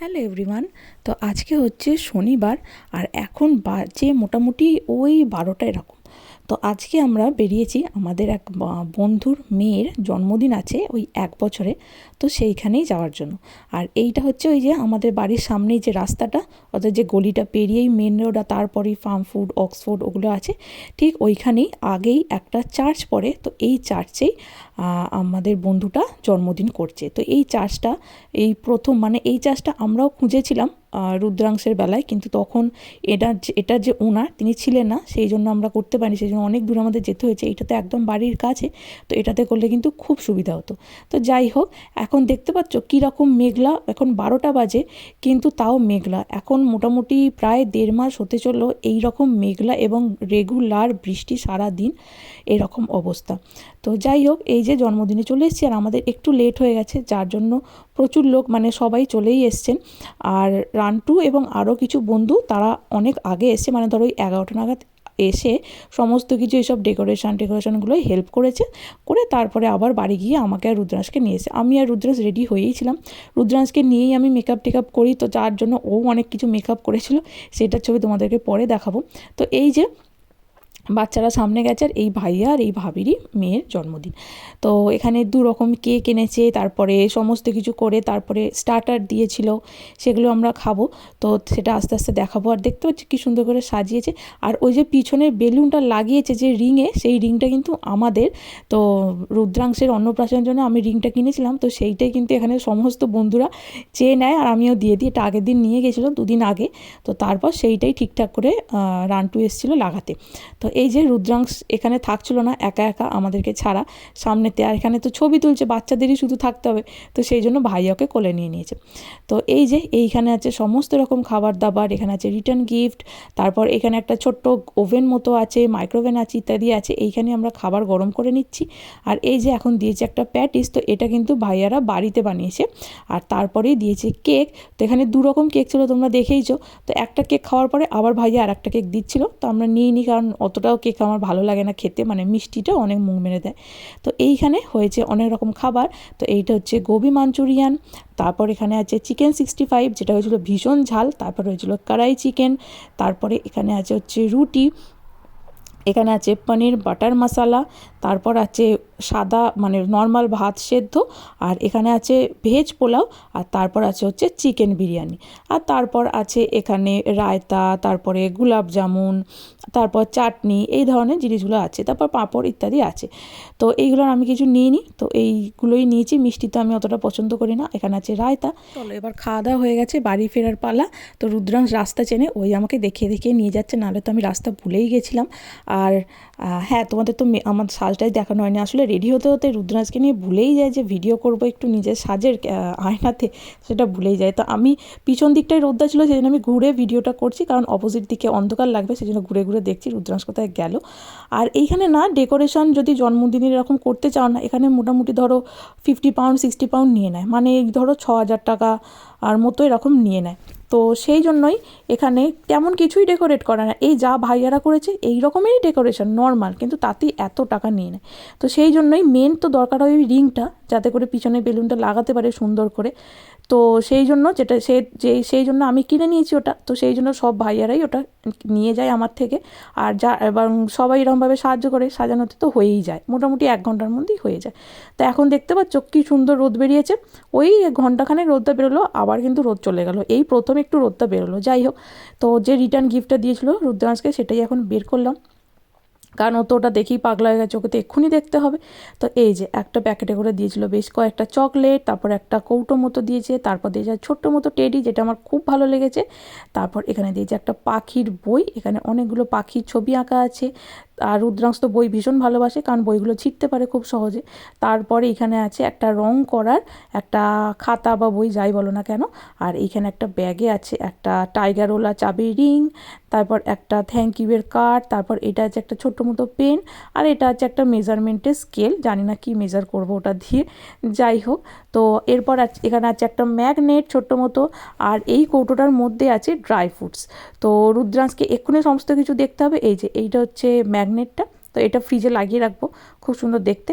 Hello everyone তো আজকে হচ্ছে শনিবার আর এখন বাজে মোটামুটি ওই বারোটা এরকম। তো আজকে আমরা বেরিয়েছি আমাদের এক বন্ধুর মেয়ের জন্মদিন আছে ওই এক বছরে, তো সেইখানেই যাওয়ার জন্য। আর এইটা হচ্ছে ওই যে আমাদের বাড়ির সামনেই যে রাস্তাটা, অর্থাৎ যে গলিটা পেরিয়েই মেন রোড আর তারপরেই ফার্ম ফুড অক্সফোর্ড ওগুলো আছে, ঠিক ওইখানেই আগেই একটা চার্চ পড়ে, তো এই চার্চেই আমাদের বন্ধুটা জন্মদিন করছে। তো এই চার্চটা এই প্রথম মানে এই চার্চটা আমরাও খুঁজেছিলাম রুদ্রাংশের বেলায়। কিন্তু তখন এটার এটার যে ওনার তিনি ছিলেন না, সেই জন্য আমরা করতে পারিনি, সেই জন্য অনেক দূর আমাদের যেতে হয়েছে। এটা তো একদম বাড়ির কাছে, তো এটাতে করলে কিন্তু খুব সুবিধা হতো। তো যাই হোক, এখন দেখতে পাচ্ছ কীরকম মেঘলা, এখন বারোটা বাজে, কিন্তু তাও মেঘলা। এখন মোটামুটি প্রায় দেড় মাস হতে চলল এই রকম মেঘলা এবং রেগুলার বৃষ্টি সারা দিন এরকম অবস্থা। তো যাই হোক, এই যে জন্মদিনে চলে এসেছি আর আমাদের একটু লেট হয়ে গেছে, যার জন্য প্রচুর লোক মানে সবাই চলেই এসছেন। আর রান্টু এবং আরও কিছু বন্ধু, তারা অনেক আগে এসছে মানে ধরো ওই এগারোটা নাগাদ এসে সমস্ত কিছু এইসব ডেকোরেশন টেকোরেশনগুলোই হেল্প করেছে। করে তারপরে আবার বাড়ি গিয়ে আমাকে আর রুদ্রাংশকে নিয়ে এসে, আমি আর রুদ্রাংশ রেডি হয়েই ছিলাম। রুদ্রাংশকে নিয়েই আমি মেকআপ টেকআপ করি, তো যার জন্য ও অনেক কিছু মেকআপ করেছিল, সেটার ছবি তোমাদেরকে পরে দেখাবো। তো এই যে বাচ্চারা সামনে গেছে আর এই ভাইয়া আর এই ভাবিরই মেয়ের জন্মদিন। তো এখানে দু রকম কেক এনেছে তারপরে সমস্ত কিছু করে তারপরে স্টার্টার দিয়েছিল সেগুলো আমরা খাব। তো সেটা আস্তে আস্তে দেখাবো। আর দেখতে পাচ্ছি কী সুন্দর করে সাজিয়েছে। আর ওই যে পিছনে বেলুনটা লাগিয়েছে যে রিংয়ে সেই রিংটা কিন্তু আমাদের। তো রুদ্রাংশের অন্নপ্রাশনের জন্য আমি রিংটা কিনেছিলাম তো সেইটাই কিন্তু এখানে সমস্ত বন্ধুরা চেয়ে নেয় আর আমিও দিয়ে দিই। এটা আগের দিন নিয়ে গেছিল দুদিন আগে। তো তারপর সেইটাই ঠিকঠাক করে আহ, রান্টু এসেছিল লাগাতে। তো এই যে রুদ্রাংশ এখানে থাকছিল না, একা একা আমাদেরকে ছাড়া সামনেতে, আর এখানে তো ছবি তুলছে, বাচ্চাদেরই শুধু থাকতে হবে। তো সেই জন্য ভাইয়াকে কোলে নিয়ে নিয়েছে। তো এই যে এইখানে আছে সমস্ত রকম খাবার দাবার, এখানে আছে রিটার্ন গিফট তারপর এখানে একটা ছোট্ট ওভেন মতো আছে মাইক্রোওভেন আছে ইত্যাদি আছে, এইখানে আমরা খাবার গরম করে নিচ্ছি। আর এই যে এখন দিয়েছে একটা প্যাটিস তো এটা কিন্তু ভাইয়ারা বাড়িতে বানিয়েছে। আর তারপরেই দিয়েছে কেক তো এখানে দু রকম কেক ছিল, তোমরা দেখেইছো। তো একটা কেক খাওয়ার পরে আবার ভাইয়া আর একটা কেক দিচ্ছিল, তো আমরা নিই কারণ অতটাও কেক আমার ভালো লাগে না খেতে মানে মিষ্টিটা অনেক মুখ মেরে দেয়। তো এইখানে হয়েছে অনেক রকম খাবার। তো এইটা হচ্ছে গোবি মাঞ্চুরিয়ান, তারপর এখানে আছে চিকেন সিক্সটি ফাইভ, যেটা হয়েছিল ভীষণ ঝাল, তারপর হয়েছিল কড়াই চিকেন, তারপরে এখানে আছে হচ্ছে রুটি, এখানে আছে পনির, বাটার মশালা, তারপর আছে সাদা মানে নর্মাল ভাত সেদ্ধ, আর এখানে আছে ভেজ পোলাও, আর তারপর আছে হচ্ছে চিকেন বিরিয়ানি। আর তারপর আছে এখানে রায়তা, তারপরে গুলাব জামুন, তারপর চাটনি, এই ধরনের জিনিসগুলো আছে, তারপর পাঁপড় ইত্যাদি আছে। তো এইগুলোর আমি কিছু নিইনি, তো এইগুলোই নিয়েছি, মিষ্টি তো আমি অতটা পছন্দ করি না, এখানে আছে রায়তা। চলো এবার খাওয়া দাওয়া হয়ে গেছে, বাড়ি ফেরার পালা, তো রুদ্রাংশ রাস্তা চেনে, ওই আমাকে দেখিয়ে দেখিয়ে নিয়ে যাচ্ছে, নাহলে তো আমি রাস্তা ভুলেই গেছিলাম। আর হ্যাঁ তোমাদের তো আমার সাজটাই দেখানো হয়নি, আসলে রেডি হতে হতে রুদ্রাজকে নিয়ে ভুলেই যায় যে ভিডিও করব একটু নিজের সাজের আয়নাতে, সেটা ভুলেই যায়। তো আমি পিছন দিকটায় রোদ্দা ছিল, সেই জন্য আমি ঘুরে ভিডিওটা করছি, কারণ অপোজিট দিকে অন্ধকার লাগবে, সেই জন্য ঘুরে ঘুরে দেখছি রুদ্রাংশ কোথায় গেল। আর এইখানে না ডেকোরেশন যদি জন্মদিনের এরকম করতে চাও না, এখানে মোটামুটি ধরো ফিফটি পাউন্ড সিক্সটি পাউন্ড নিয়ে নেয়। মানে ধরো ছ হাজার টাকা আর মতো এরকম নিয়ে নেয়। তো সেই জন্যই এখানে তেমন কিছুই ডেকোরেট করে না। এই যা ভাইয়ারা করেছে, এই রকমেরই ডেকোরেশন নর্মাল কিন্তু তাতে এত টাকা নিয়ে নেয়। তো সেই জন্যই মেন তো দরকার হয় ওই রিংটা যাতে করে পিছনে বেলুনটা লাগাতে পারে সুন্দর করে। তো সেই জন্য যেটা সে, যে, সেই জন্য আমি কিনে নিয়েছি ওটা। তো সেই জন্য সব ভাইয়ারাই ওটা নিয়ে যায় আমার থেকে। আর যা, এবং সবাই এরকমভাবে সাহায্য করে, সাজানোতে তো হয়েই যায়। মোটামুটি এক ঘণ্টার মধ্যেই হয়ে যায়। তো এখন দেখতে পাচ্ছ কী সুন্দর রোদ বেরিয়েছে। ওই ঘন্টাখানেক রোদটা বেরোলো, আবার কিন্তু রোদ চলে গেল। এই প্রথম একটু রোদটা বেরোলো। যাই হোক, তো যে রিটার্ন গিফটটা দিয়েছিল রুদ্রাংশকে, সেটাই এখন বের করলাম। কারণ ও তো ওটা দেখেই পাগলা হয়ে গেছে, ওকে তো এক্ষুনি দেখতে হবে। তো এই যে একটা প্যাকেটে করে দিয়েছিল বেশ কয়েকটা চকলেট, তারপর একটা কৌটো মতো দিয়েছে, তারপর দিয়েছে ছোট্ট মতো টেডি, যেটা আমার খুব ভালো লেগেছে। তারপর এখানে দিয়েছে একটা পাখির বই, এখানে অনেকগুলো পাখির ছবি আঁকা আছে। আর রুদ্রাংশ তো বই ভীষণ ভালোবাসে, কারণ বইগুলো ছিটতে পারে খুব সহজে। তারপরে এখানে আছে একটা রং করার একটা খাতা বা বই, যাই বলো না কেন। আর এইখানে একটা ব্যাগে আছে একটা টাইগারওয়ালা চাবি রিং, তারপর একটা থ্যাংক ইউয়ের কার্ড, তারপর এটা আছে একটা ছোট্ট মতো পেন, আর এটা আছে একটা মেজারমেন্টের স্কেল। জানি না কি মেজার করব ওটা দিয়ে, যাই হোক। তো এরপর এখানে আছে একটা ম্যাগনেট ছোট্ট মতো, আর এই কৌটোটার মধ্যে আছে ড্রাই ফ্রুটস। তো রুদ্রাংশকে এক্ষুনি সমস্ত কিছু দেখতে হবে। এই যে, এইটা হচ্ছে ম্যাগনেটটা তো এটা ফ্রিজে লাগিয়ে রাখব, খুব সুন্দর দেখতে।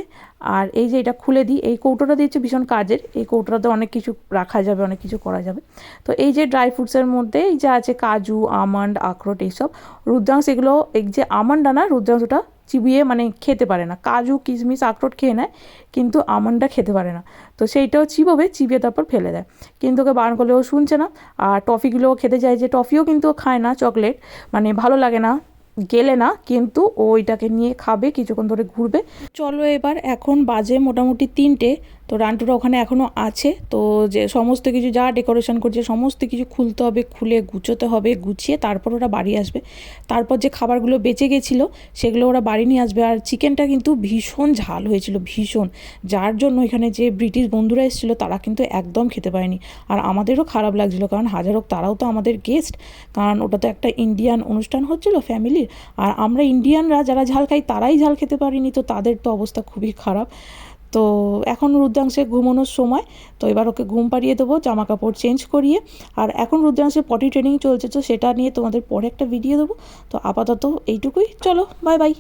আর এই যে এটা খুলে দিই, এই কৌটোটা দিয়েছে ভীষণ কাজের, এই কৌটোটাতে অনেক কিছু রাখা যাবে, অনেক কিছু করা যাবে। তো এই যে ড্রাই ফ্রুটসের মধ্যে এই যে আছে কাজু আমন্ড আখরোট, এইসব, রুদ্রাংশ এগুলো, এই যে আমন্ডটা না রুদ্রাংশটা চিবিয়ে মানে খেতে পারে না। কাজু, কিশমিশ, আখরোট খেয়ে নেয়, কিন্তু আমন্ডটা খেতে পারে না। তো সেইটাও চিবোবে, চিবিয়ে তারপর ফেলে দেয়। কিন্তু ওকে বারণ করলেও শুনছে না, আর টফিগুলোও খেতে চায় যে টফিও কিন্তু খায় না চকলেট মানে ভালো লাগে না। গেলে না, কিন্তু ও ওইটাকে নিয়ে খাবে, কিছুক্ষণ ধরে ঘুরবে। চলো এবার, এখন বাজে মোটামুটি তিনটে। তো রান্টুরা ওখানে এখনও আছে। তো যে সমস্ত কিছু যা ডেকোরেশন করছে, সমস্ত কিছু খুলতে হবে, খুলে গুছোতে হবে, গুছিয়ে তারপর ওরা বাড়ি আসবে। তারপর যে খাবারগুলো বেঁচে গেছিল, সেগুলো ওরা বাড়ি নিয়ে আসবে। আর চিকেনটা কিন্তু ভীষণ ঝাল হয়েছিল, ভীষণ। যার জন্য এখানে যে ব্রিটিশ বন্ধুরা এসেছিল, তারা কিন্তু একদম খেতে পায়নি আর আমাদেরও খারাপ লাগছিল, কারণ হাজার হোক তারাও তো আমাদের গেস্ট কারণ ওটা তো একটা ইন্ডিয়ান অনুষ্ঠান হচ্ছিল ফ্যামিলির আর আমরা ইন্ডিয়ানরা যারা ঝাল খাই, তারাই ঝাল খেতে পারিনি, তো তাদের তো অবস্থা খুবই খারাপ। তো এখন রুদ্রাংশে ঘুমানোর সময়, তো এবার ওকে ঘুম পাড়িয়ে দেবো জামা কাপড় চেঞ্জ করিয়ে। আর এখন রুদ্রাংশে পটি ট্রেনিং চলছে, তো সেটা নিয়ে তোমাদের পরে একটা ভিডিও দেবো। তো আপাতত এইটুকুই, চলো বাই বাই